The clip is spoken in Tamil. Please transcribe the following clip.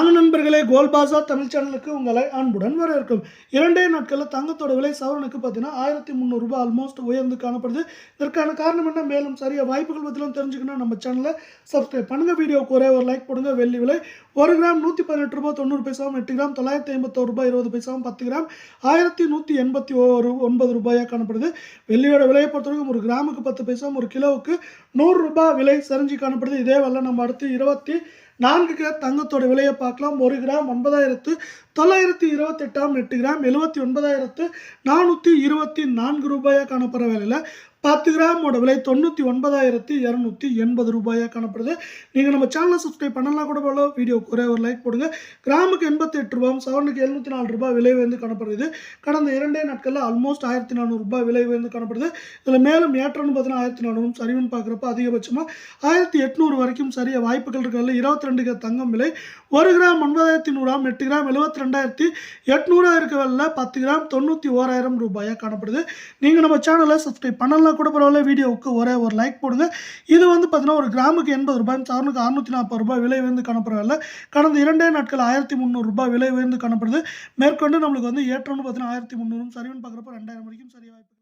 வாங்க நண்பர்களே கோல்பாசா தமிழ் சேனலுக்கு உங்களை அன்புடன் வரவேற்கும். இரண்டே நாட்களில் தங்கத்தோட விலை சவரனுக்கு பார்த்தீங்கன்னா ஆயிரத்தி முந்நூறுரூபா ஆல்மோஸ்ட் உயர்ந்து காணப்படுது. இதற்கான காரணம் என்ன? மேலும் சரியாக வாய்ப்புகள் பற்றிலாம் தெரிஞ்சுக்கணும் நம்ம சேனலை சப்ஸ்கிரைப் பண்ணுங்க. வீடியோக்கு ஒரே ஒரு லைக் போடுங்க. வெள்ளி விலை ஒரு கிராம் நூற்றி பதினெட்டு ரூபாய் தொண்ணூறு பைசாவும் எட்டு கிராம் தொள்ளாயிரத்தி ஐம்பத்தோரு ரூபாய் இருபது பைசாவும் பத்து கிராம் ஆயிரத்தி நூற்றி எண்பத்தி ஒரு ஒன்பது ரூபாயாக காணப்படுது. வெள்ளியோட விலையை பொறுத்தவரைக்கும் ஒரு கிராமுக்கு பத்து பைசாவும் ஒரு கிலோவுக்கு நூறு ரூபாய் விலை சரிஞ்சு காணப்படுது. இதே வரல நம்ம அடுத்து இருபத்தி நான்கு கிராம் தங்கத்தோட விலையை பார்க்கலாம். ஒரு கிராம் ஒன்பதாயிரத்து தொள்ளாயிரத்தி இருபத்தெட்டாம் எட்டு கிராம் எழுபத்தி ஒன்பதாயிரத்து நானூற்றி இருபத்தி நான்கு ரூபாயாக காணப்படுற விலையில் பத்து கிராமோட விலை தொண்ணூற்றி ஒன்பதாயிரத்தி இரநூத்தி எண்பது ரூபாயாக காணப்படுது. நீங்கள் நம்ம சேனலை சப்ஸ்கிரைப் பண்ணலாம் கூட போல வீடியோக்கு ஒரே ஒரு லைக் போடுங்க. கிராமுக்கு எண்பத்தி எட்டு ரூபாயும் சவரனுக்கு எழுநூற்றி நாலு ரூபாய் விலை உயர்ந்து காணப்படுது. கடந்த இரண்டே நாட்களில் ஆல்மோஸ்ட் ஆயிரத்தி நானூறு ரூபாய் விலை உயர்ந்து காணப்படுது. இதில் மேலும் ஏற்றம்னு பார்த்தீங்கன்னா ஆயிரத்தி நானூறும் சரிவுன்னு பார்க்குறப்ப அதிகபட்சமாக ஆயிரத்தி எட்நூறு வரைக்கும் சரிய வாய்ப்புகள் இருக்கிறதுல இருபத்தி ரெண்டு தங்கம் விலை ஒரு கிராம் ஒன்பதாயிரத்தி நூறாம் எட்டு கிராம் எழுபத்தி ரெண்டாயிரத்தி எட்நூறா இருக்கிறதுல பத்து கிராம் தொண்ணூற்றி ஓராயிரம் ரூபாயாக காணப்படுது. நீங்கள் நம்ம சேனலை சப்ஸ்கிரைப் பண்ணலாம் கூட பரவாயில்ல வீடியோவுக்கு ஒரே ஒரு லைக் போடுங்க. இது வந்து பார்த்தீங்கன்னா ஒரு கிராமுக்கு எண்பது ரூபாய் சவரனுக்கு அறுநூற்றி நாற்பது ரூபாய் விலை உயர்ந்து காணப்படவில்லை கடந்த இரண்டே நாட்கள் ஆயிரத்தி முந்நூறு ரூபாய் விலை உயர்ந்து காணப்படுது. மேற்கொண்டு நம்மளுக்கு வந்து ஏற்றம்னு பார்த்தீங்கன்னா ஆயிரத்தி முந்நூறும் சரிவுன்னு பார்க்குறப்ப ரெண்டாயிரம் வரைக்கும் சரி வாய்ப்பு